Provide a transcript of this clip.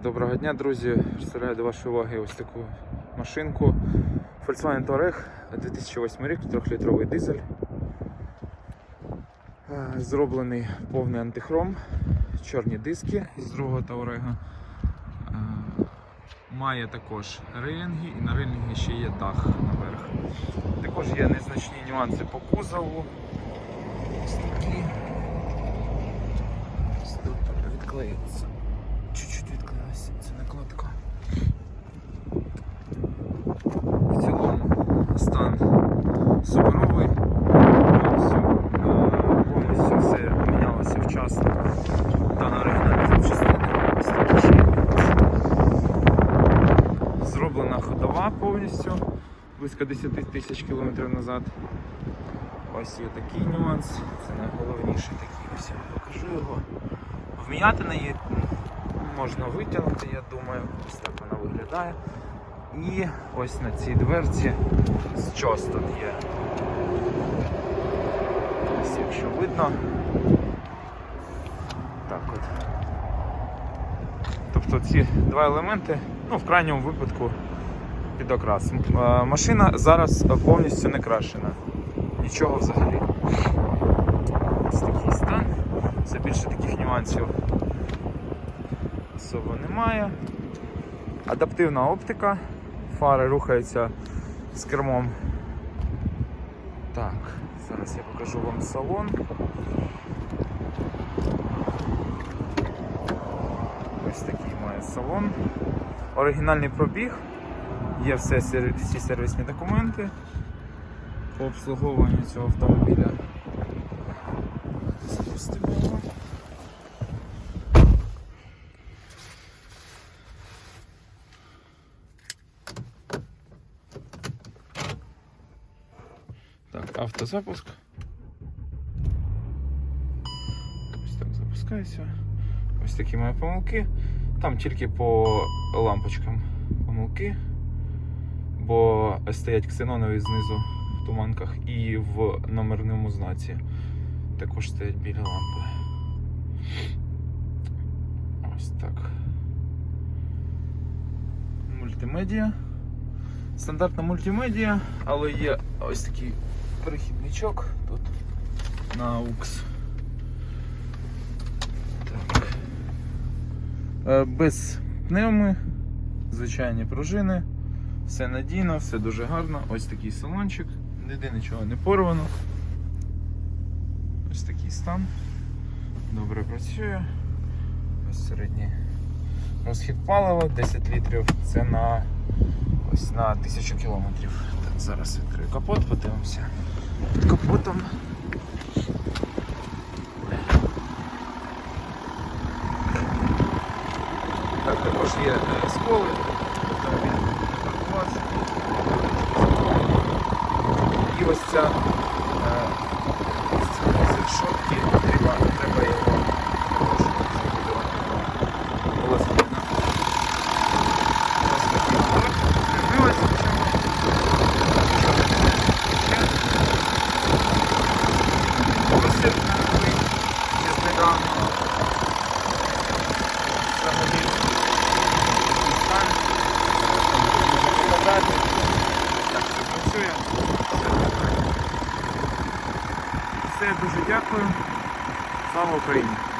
Доброго дня, друзі! Представляю до вашої уваги ось таку машинку Volkswagen Touareg 2008 рік, 3-літровий дизель. Е, Зроблений повний антихром, чорні диски з другого. Е, Має також рейлінги і на рейлінгі ще є дах наверх. Також є незначні нюанси по кузову. Ось такі. Ось тут відклеїться. Чуть-чуть ця накладка. В цілому стан суперовий. Е, повністю все мінялося вчасно. Запчастина. Ось такі ще. Зроблена ходова повністю, близько 10 тисяч кілометрів назад. Ось є такий нюанс, це найголовніший такий, ось я покажу його. Вміняти її можна витягнути, я думаю, ось так вона виглядає. І ось на цій дверці щось тут є. Ось якщо видно. Так от. Тобто ці два елементи, ну в крайньому випадку під окрас. Е, Машина зараз повністю не крашена. Нічого взагалі. Ось такий стан. Це більше таких нюансів особо немає. Адаптивна оптика. Фари рухаються з кермом. Так, зараз я покажу вам салон. Ось такий має салон. Оригінальний пробіг. Є все, всі сервісні документи по обслуговуванню цього автомобіля. Запустимо його. Так, автозапуск. Ось так запускається. Ось такі мої помилки. Там тільки по лампочкам помилки. Бо стоять ксенонові знизу в туманках і в номерному знаці. Також стоять біля лампи. Ось так. Мультимедіа. Стандартна мультимедіа, але є ось такий перехідничок тут на AUX. Так. Е, Без пневми, звичайні пружини, все надійно, все дуже гарно. Ось такий салончик, ніде нічого не порвано. Ось такий стан. Добре працює. Ось середній розхід палива 10 літрів. Це на ось на 1000 кілометрів. Так, зараз відкрию капот, подивимося. Під капотом. Так, також є е, сколи. Автомобіль не паркувався. І ось ця е, ось ця працює. Все, дуже дякую. Слава Україні!